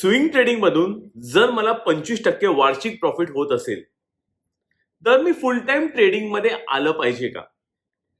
Swing trading मधून जर मला पंचवीस टक्के वार्षिक प्रॉफिट होत असेल तर मी फुल टाइम ट्रेडिंगमध्ये आलं पाहिजे का?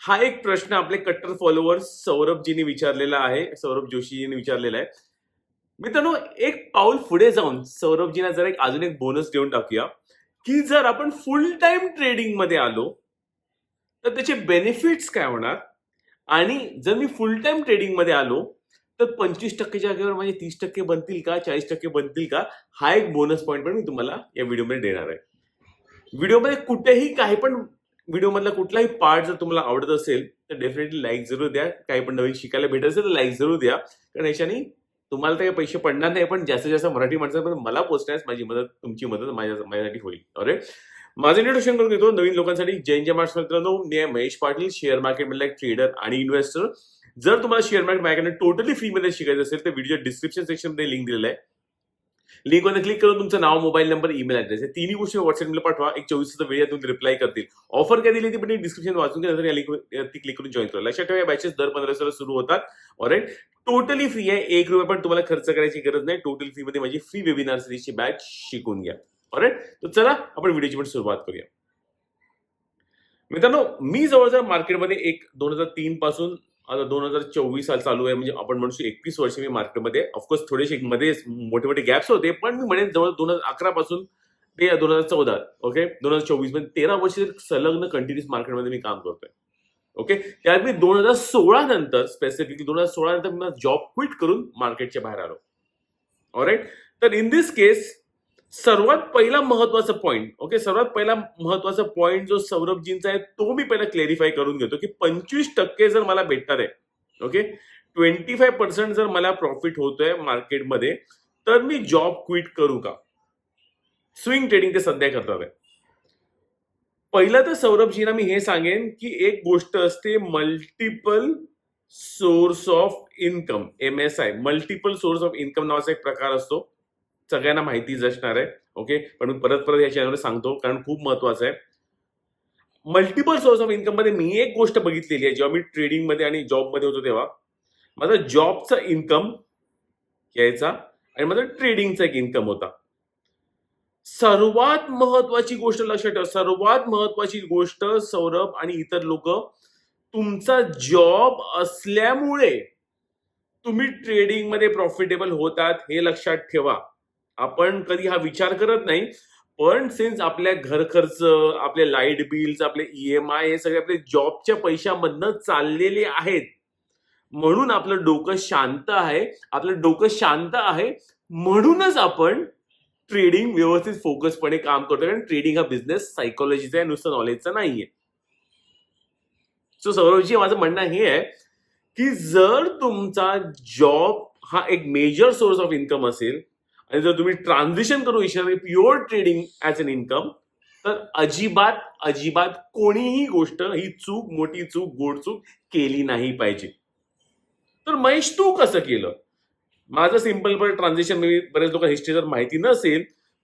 हा एक प्रश्न आपले कट्टर फॉलोअर्स सौरभजींनी विचारलेला आहे सौरभ जोशीजींनी विचारलेला आहे. मित्रांनो एक पाऊल पुढे जाऊन सौरभजीना जरा एक अजून एक बोनस देऊन टाकूया की जर आपण फुल टाइम ट्रेडिंगमध्ये आलो तर त्याचे बेनिफिट्स काय होणार? आणि जर मी फुल टाइम ट्रेडिंगमध्ये आलो तर पंचवीस टक्केच्या जागेवर माझे तीस टक्के बनतील का चाळीस टक्के बनतील का हा एक बोनस पॉईंट पण मी तुम्हाला या व्हिडिओमध्ये देणार आहे. व्हिडिओमध्ये कुठेही काही पण व्हिडिओमधला कुठलाही पार्ट जर तुम्हाला आवडत असेल तर डेफिनेटली लाईक जरूर द्या. काही पण नवीन शिकायला भेटत असेल तर लाईक जरूर द्या. कारण याच्याने तुम्हाला तर काही पैसे पडणार नाही पण जास्तीत जास्त मराठी माणसापर्यंत मला पोचण्यास माझी मदत तुमची मदत माझ्या माझ्यासाठी होईल. अरे माझं इंट्रोडक्शन करून घेतो नवीन लोकांसाठी. जैन जय महाराष्ट्र मित्रांनो. मी आहे महेश पाटील शेअर मार्केटमधला एक ट्रेडर आणि इन्व्हेस्टर जर तुम्हाला शेअर मार्केट माझ्याकडे टोटली फ्रीमध्ये शिकायचं असेल तर व्हिडिओ डिस्क्रिप्शन सेक्शनमध्ये लिंक दिलेलं आहे. लिंकवर क्लिक करून तुमचं नाव मोबाईल नंबर ईमेल ऍड्रेस हे तिन्ही गोष्टी व्हॉट्सअपला पाठवा. एक चोवीस वेळ तुम्ही रिप्लाय करतील. ऑफर काय दिली ती पण डिस्क्रिप्शन वाचून घ्या नंतर या लिंकवरती क्लिक करून जॉईन करा. लक्षात ठेवा बॅचेस दर पंधरा दिवसाला सुरू होतात. ऑलराईट टोटली फ्री आहे. एक रुपया पण तुम्हाला खर्च करायची गरज नाही. टोटल फ्री मध्ये माझी फ्री वेबिनार सिरीजची बॅच शिकून घ्या. ऑलराईट तर चला आपण व्हिडिओची पण सुरुवात करूया. मित्रांनो मी जवळजवळ मार्केटमध्ये एक दोन हजार तीन पासून आता दोन हजार चोवीस साल चालू आहे म्हणजे आपण म्हणू एकवीस वर्ष मी मार्केटमध्ये ऑफकोर्स थोडेसे मध्ये मोठे मोठे गॅप्स होते पण मी म्हणेन जवळ दोन हजार अकरा पासून ते दोन हजार चौदा ओके दोन हजार चोवीसमध्ये तेरा वर्ष संलग्न कंटिन्युअस मार्केटमध्ये मी काम करतोय ओके त्यात मी दोन हजार सोळा नंतर स्पेसिफिकली दोन हजार सोळा नंतर मी जॉब क्विट करून मार्केटच्या बाहेर आलो. ऑलराईट तर इन दिस केस सर्वात पहिला महत्त्वाचा पॉईंट ओके सर्वात पहिला महत्त्वाचा पॉईंट जो सौरभजींचा आहे तो मी पहिला क्लॅरिफाय करून घेतो की पंचवीस टक्के जर मला भेटणार आहे ओके ट्वेंटी फाय पर्सेंट जर मला प्रॉफिट होतोय मार्केटमध्ये तर मी जॉब क्विट करू का? स्विंग ट्रेडिंग ते सध्या करतात आहे. पहिलं तर सौरभजींना मी हे सांगेन की एक गोष्ट असते multiple source of income M S I multiple source of income नावाचा एक प्रकार असतो. सगळ्यांना माहितीच असणार आहे. ओके पण मी परत परत या चॅनलवर सांगतो कारण खूप महत्वाचं आहे. मल्टिपल सोर्स ऑफ इन्कममध्ये मी एक गोष्ट बघितलेली आहे जेव्हा मी ट्रेडिंगमध्ये आणि जॉबमध्ये होतो तेव्हा. माझा जॉबचा इन्कम यायचा आणि माझा ट्रेडिंगचा एक इन्कम होता. सर्वात महत्वाची गोष्ट लक्षात ठेवा सर्वात महत्वाची गोष्ट सौरभ आणि इतर लोक तुमचा जॉब असल्यामुळे तुम्ही ट्रेडिंगमध्ये प्रॉफिटेबल होतात हे लक्षात ठेवा. आपण कधी हा विचार करत नाही पण सिन्स आपल्या घर खर्च आपले लाइट बिल्स आपले ईएमआय हे सगळे आपले जॉबच्या पैशामधनं चाललेले आहेत. म्हणून आपलं डोकं शांत आहे. आपलं डोकं शांत आहे. म्हणूनच आपण ट्रेडिंग व्यवस्थित फोकसपणे काम करतो कारण ट्रेडिंग हा बिझनेस सायकोलॉजीचा आहे नुसतं नॉलेजचा नाहीये. सो सौरवजी माझं म्हणणं हे आहे की जर तुमचा जॉब हा एक मेजर सोर्स ऑफ इन्कम असेल आणि जर तुम्ही ट्रान्झिशन करू इच्छिता pure trading as an income तर अजिबात अजिबात कोणीही गोष्ट ही चूक मोठी चूक गोड चूक केली नाही पाहिजे. तर महेश तू कसं केलं? माझं सिंपल पण ट्रान्झिशन मी बरेच लोक हिस्ट्री जर माहिती नसेल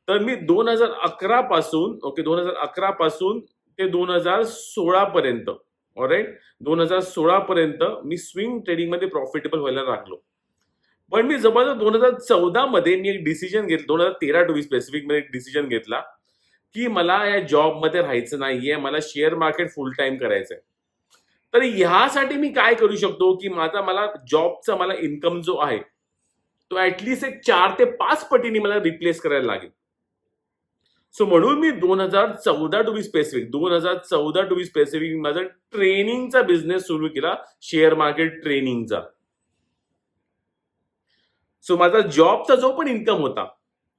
तर मी दोन हजार अकरा पासून ओके दोन हजार अकरा पासून ते दोन हजार सोळा पर्यंत ऑलराईट दोन हजार सोळा पर्यंत मी स्विंग ट्रेडिंगमध्ये प्रॉफिटेबल व्हायला लागलो. पण मी जवळजवळ दोन हजार चौदा मध्ये मी एक डिसिजन घेतलं दोन हजार तेरा टू स्पेसिफिकमध्ये एक डिसिजन घेतला की मला या जॉबमध्ये राहायचं नाहीये मला शेअर मार्केट फुल टाइम करायचंय. तर ह्यासाठी मी काय करू शकतो की माझा मला जॉबचा मला इन्कम जो आहे तो ऍटलिस्ट एक चार ते पाच पटीने मला रिप्लेस करायला लागेल. सो म्हणून मी दोन हजार चौदा टू बी स्पेसिफिक दोन हजार चौदा टू बी स्पेसिफिक माझा ट्रेनिंगचा बिझनेस सुरू केला शेअर मार्केट ट्रेनिंगचा सो माझा जॉबचा जो पण इन्कम होता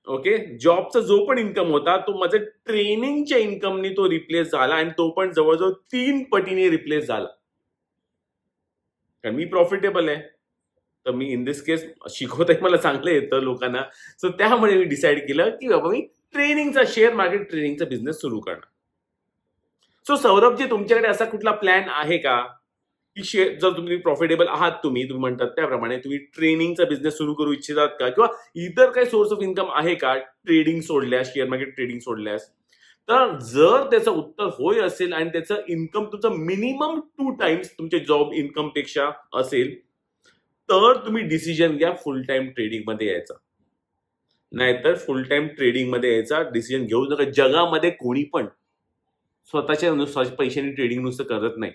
ओके जॉबचा जो पण इन्कम होता तो माझ्या ट्रेनिंगच्या इन्कमनी तो रिप्लेस झाला आणि तो पण जवळजवळ तीन पटीने रिप्लेस झाला. कारण मी प्रॉफिटेबल आहे. तर मी इन दिस केस शिकवताही मला चांगलं येतं लोकांना. सो त्यामुळे मी डिसाईड केलं की बाबा मी ट्रेनिंगचा शेअर मार्केट ट्रेनिंगचा बिझनेस सुरू करणार. सो सौरभजी तुमच्याकडे असा कुठला प्लॅन आहे का? की शेअर जर तुम्ही प्रॉफिटेबल आहात तुम्ही तुम्ही म्हणतात त्याप्रमाणे तुम्ही ट्रेनिंगचा बिझनेस सुरू करू इच्छितात का? किंवा इतर काही सोर्स ऑफ इन्कम आहे का? ट्रेडिंग सोडल्यास शेअर मार्केट ट्रेडिंग सोडल्यास. तर जर त्याचं उत्तर होय असेल आणि त्याचं इन्कम तुमचं मिनिमम टू टाइम्स तुमच्या जॉब इन्कमपेक्षा असेल तर तुम्ही डिसिजन घ्या फुल टाइम ट्रेडिंगमध्ये यायचा. नाहीतर फुल टाइम ट्रेडिंगमध्ये यायचा डिसिजन घेऊ नका. जगामध्ये कोणी पण स्वतःच्या नुसार स्वतःच्या पैशाने ट्रेडिंग नुसतं करत नाही.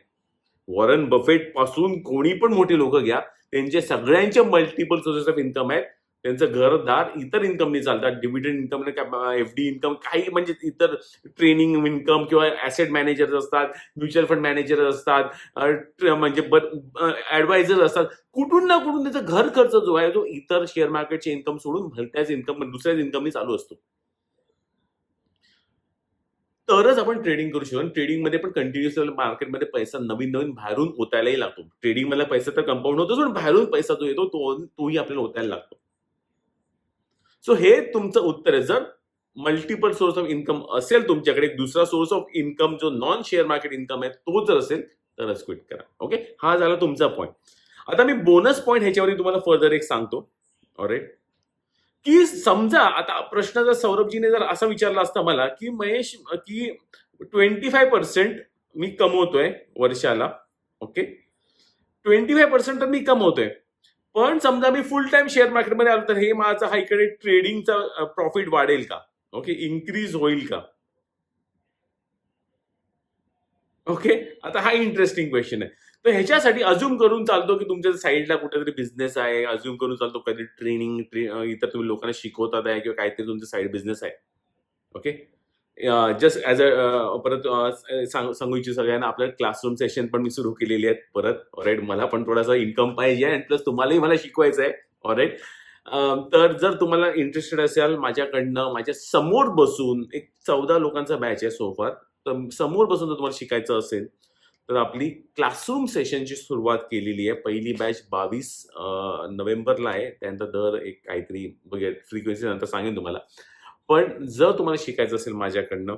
वॉरन बफेटपासून कोणी पण मोठे लोक घ्या त्यांचे सगळ्यांचे मल्टिपल सोर्सेस ऑफ इन्कम आहेत. त्यांचं घरदार इतर इन्कमनी चालतात dividend income F D income काही म्हणजे इतर ट्रेनिंग इन्कम किंवा ऍसेट मॅनेजर असतात म्युच्युअल फंड मॅनेजर असतात म्हणजे ऍडवायझर असतात. कुठून ना कुठून त्याचा घर खर्च जो आहे तो इतर शेअर मार्केटचे इन्कम सोडून भलत्याच इन्कम दुसऱ्याच इन्कमनी चालू असतो. तरच आपण ट्रेडिंग करू शकतो. ट्रेडिंगमध्ये पण कंटिन्युअस मार्केटमध्ये पैसा नवीन नवीन बाहेरून ओतायलाही लागतो. ट्रेडिंग मधला पैसा तर कंपाऊंड होतो पण बाहेरून पैसा जो येतो तो तोही आपल्याला ओतायला लागतो. सो हे तुमचं उत्तर आहे. जर मल्टिपल सोर्स ऑफ इन्कम असेल तुमच्याकडे दुसरा सोर्स ऑफ इन्कम जो नॉन शेअर मार्केट इन्कम आहे तो जर असेल तरच क्विट करा. ओके हा झाला तुमचा पॉईंट आता मी बोनस पॉईंट ह्याच्यावरती तुम्हाला फर्दर एक सांगतो. ऑरेट की समजा आता प्रश्न जर सौरभजीने जर असा विचारला असता मला की महेश की ट्वेंटी फाय पर्सेंट मी कमवतोय वर्षाला ओके? ट्वेंटी फाय पर्सेंट तर मी कमवतोय. पण समजा मी फुल टाइम शेअर मार्केटमध्ये आलो तर हे माझा हा इकडे ट्रेडिंगचा प्रॉफिट वाढेल का? ओके इन्क्रीज होईल का? ओके? आता हा इंटरेस्टिंग क्वेश्चन आहे. तर ह्याच्यासाठी अजून करून चालतो की तुमच्या साईडला कुठेतरी बिझनेस आहे अजून करून चालतो कधी ट्रेनिंग इतर तुम्ही लोकांना शिकवतात आहे किंवा काहीतरी तुमचं साईड बिझनेस आहे. ओके? जस्ट ॲज अ परत सांग सांगू इच्छित सगळ्यांना आपल्या क्लासरूम सेशन पण मी सुरू केलेली आहेत. परत ऑरेट मला पण थोडासा इन्कम पाहिजे आणि प्लस तुम्हालाही मला शिकवायचं आहे. ऑरेट तर जर तुम्हाला इंटरेस्टेड असाल माझ्याकडनं माझ्यासमोर बसून एक चौदा लोकांचा बॅच आहे सोफार समोर बसून जर तुम्हाला शिकायचं असेल तर आपली क्लासरूम सेशनची सुरुवात केलेली आहे. पहिली बॅच बावीस नोव्हेंबरला आहे. त्यानंतर दर एक काहीतरी बघेल फ्रिक्वेन्सी नंतर सांगेन तुम्हाला. पण जर तुम्हाला शिकायचं असेल माझ्याकडनं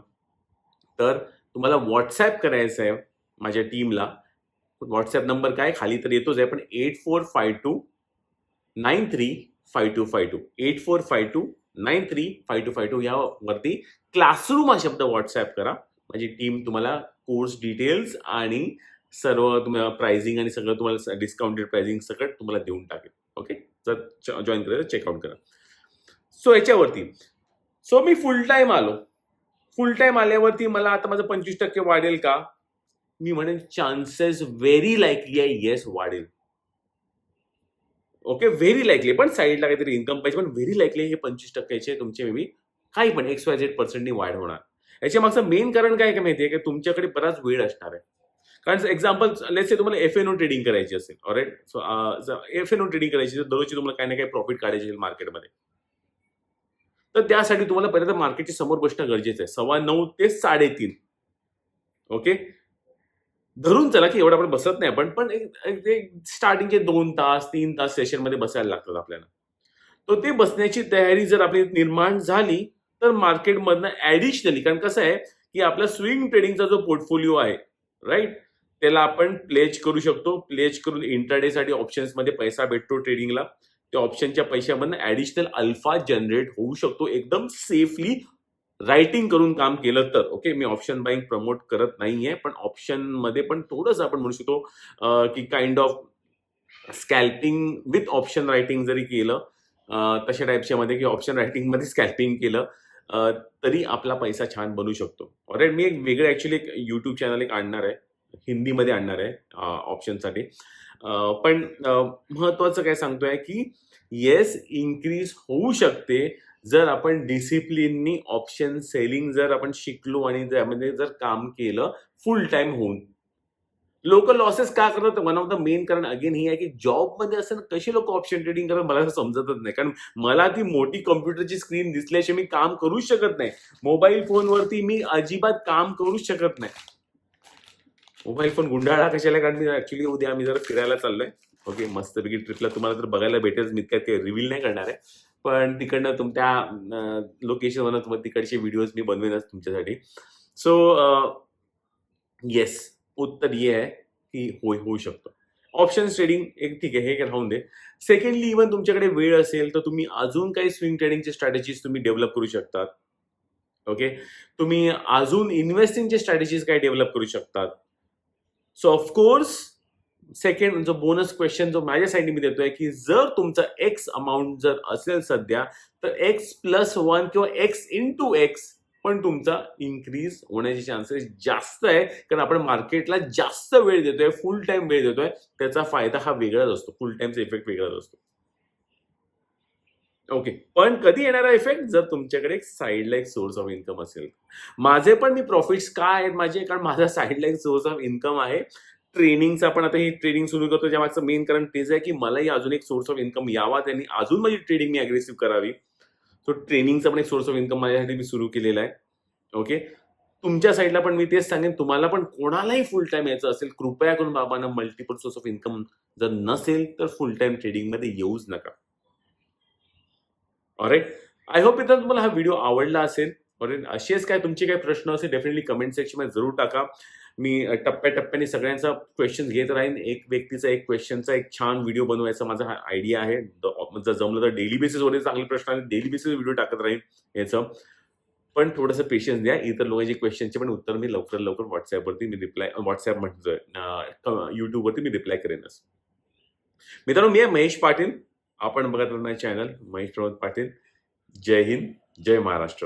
तर तुम्हाला व्हॉट्सॲप करायचं आहे माझ्या टीमला व्हॉट्सॲप नंबर काय? खाली तर येतोच आहे पण eight four five two nine three five two five two eight four five two nine three five two five two यावरती क्लासरूम हा शब्द व्हॉट्सॲप करा. माझी टीम तुम्हाला कोर्स डिटेल्स आणि सर्व तुम्हाला प्राइसिंग आणि सगळं तुम्हाला डिस्काउंटेड प्राइसिंग सगळं तुम्हाला देऊन टाकेल ओके जर जॉईन करायचं चेकआउट करा. सो याच्यावरती. सो मी फुल टाईम आलो. फुल टाईम आल्यावरती मला आता माझं पंचवीस टक्के वाढेल का? मी म्हणेन चान्सेस व्हेरी लाईकली आहे येस वाढेल. ओके व्हेरी लाईकली पण साईडला काहीतरी इन्कम पाहिजे पण व्हेरी लाईकली हे पंचवीस टक्क्याचे तुमचे मे बी काही पण एक्स वाय झेड पर्सेंटनी वाढ होणार. याच्या मागचं मेन कारण काय माहिती आहे की तुमच्याकडे बराच वेळ असणार आहे. कारण एक्झाम्पल लेट्स से तुम्हाला एफ एन ओ ट्रेडिंग करायची असेल ऑरेट so F N O trading करायची असेल दररोजची तुम्हाला काही ना काही प्रॉफिट काढायची असेल मार्केटमध्ये तर त्यासाठी तुम्हाला पहिल्यांदा मार्केटच्या समोर बसणं गरजेचं आहे. सव्वा नऊ ते साडेतीन. ओके धरून चला की एवढं आपण बसत नाही आपण पण स्टार्टिंगचे दोन तास तीन तास सेशनमध्ये बसायला लागतात आपल्याला. तर ते बसण्याची तयारी जर आपली निर्माण झाली तर मार्केटमधनं ऍडिशनली कारण कसं आहे की आपला स्विंग ट्रेडिंगचा जो पोर्टफोलिओ आहे राईट त्याला आपण प्लेज करू शकतो. प्लेज करून इंटरडेसाठी ऑप्शन्समध्ये पैसा भेटतो ट्रेडिंगला त्या ऑप्शनच्या पैशामधनं ऍडिशनल अल्फा जनरेट होऊ शकतो. एकदम सेफली रायटिंग करून काम केलं तर. ओके मी ऑप्शन बाईंग प्रमोट करत नाहीये पण ऑप्शनमध्ये पण थोडंसं आपण म्हणू शकतो की kind of scalping with option writing जरी केलं तशा टाईपच्या मध्ये की ऑप्शन रायटिंगमध्ये स्कॅल्पिंग केलं तरी आपला पैसा छान बनू शकतो. ऑरेट मी एक वेगळं ऍक्च्युली एक युट्यूब चॅनल एक आणणार आहे. हिंदीमध्ये आणणार आहे ऑप्शनसाठी पण महत्त्वाचं महत्वाचं काय सांगतोय की येस इन्क्रीज होऊ शकते जर आपण डिसिप्लिननी ऑप्शन सेलिंग जर आपण शिकलो आणि त्यामध्ये जर काम केलं फुल टाइम होऊन. लोक लॉसेस का करतात? वन ऑफ द मेन कारण अगेन ही आहे की जॉबमध्ये असं कशी लोक ऑप्शन ट्रेडिंग करतात मला असं समजतच नाही. कारण मला ती मोठी कॉम्प्युटरची स्क्रीन दिसल्याशिवाय मी काम करूच शकत नाही. मोबाईल फोनवरती मी अजिबात काम करूच शकत नाही. मोबाईल फोन गुंडाळा कशाला? कारण मी ऍक्च्युली उद्या आम्ही जरा फिरायला चाललोय. ओके मस्तपैकी ट्रिपला तुम्हाला तर बघायला भेटेल मी काय ते रिव्हील नाही करणार आहे. पण तिकडनं तुमच्या लोकेशनवरनं तुम्हाला तिकडचे व्हिडिओज मी बनवेनच तुमच्यासाठी. सो येस उत्तर ये आहे की होय होऊ शकतो. ऑप्शन ट्रेडिंग एक ठीक आहे हे राहून दे. सेकंडली इव्हन तुमच्याकडे वेळ असेल तर तुम्ही अजून काही स्विंग ट्रेडिंगचे स्ट्रॅटेजीज तुम्ही डेव्हलप करू शकतात. ओके तुम्ही अजून इन्व्हेस्टिंगचे स्ट्रॅटेजीज काय डेव्हलप करू शकतात. सो ऑफकोर्स सेकंड जो बोनस क्वेश्चन जो माझ्या साईडने मी देतोय की जर तुमचा एक्स अमाऊंट जर असेल सध्या तर एक्स प्लस वन किंवा एक्स इंटू एक्स पण तुमचा इन्क्रीज होण्याचे चान्सेस जास्त आहे. कारण आपण मार्केटला जास्त वेळ देतोय फुल टाइम वेळ देतोय. त्याचा फायदा हा वेगळाच असतो. फुल टाइमचा इफेक्ट वेगळाच असतो. ओके पण कधी येणारा इफेक्ट जर तुमच्याकडे एक साईडला एक सोर्स ऑफ इन्कम असेल. माझे पण मी प्रॉफिट्स काय आहेत माझे? कारण माझा साईडला एक सोर्स ऑफ इन्कम आहे. ट्रेनिंगचा पण आता ही ट्रेनिंग सुरू करतो ज्या मागचं मेन कारण तेच आहे की मलाही अजून एक सोर्स ऑफ इन्कम यावा. त्यांनी अजून माझी ट्रेडिंग मी अग्रेसिव्ह करावी. तो ट्रेनिंगचा पण एक सोर्स ऑफ इन्कम माझ्यासाठी मी सुरू केलेला आहे. ओके तुमच्या साईडला पण मी तेच सांगेन तुम्हाला पण कोणालाही फुल टाइम यायचं असेल कृपया करून बाबांना मल्टिपल सोर्स ऑफ इन्कम जर नसेल तर फुल टाइम ट्रेडिंगमध्ये येऊच नका. ऑरेट आय होप इथं तुम्हाला हा व्हिडिओ आवडला असेल. ऑरेट असेच काय तुमचे काही प्रश्न असेल डेफिनेटली कमेंट सेक्शनमध्ये जरूर टाका. मी टप्प्याटप्प्याने सगळ्यांचा क्वेश्चन घेत राहीन. एक व्यक्तीचा एक क्वेश्चनचा एक छान व्हिडिओ बनवायचा माझा हा आयडिया आहे. जर जमलं तर डेली बेसिसवर चांगले प्रश्न आहेत डेली बेसिस व्हिडिओ टाकत राहीन याचं. पण थोडंसं पेशन्स द्या. इतर लोकांचे क्वेश्चनचे पण उत्तर मी लवकर लवकर व्हॉट्सॲपवरती मी रिप्लाय व्हॉट्सॲप म्हणतोय युट्यूबवरती मी रिप्लाय करेनच. मित्रांनो मी आहे महेश पाटील. आपण बघत राहणार चॅनल महेश प्रमोद पाटील. जय हिंद जय महाराष्ट्र.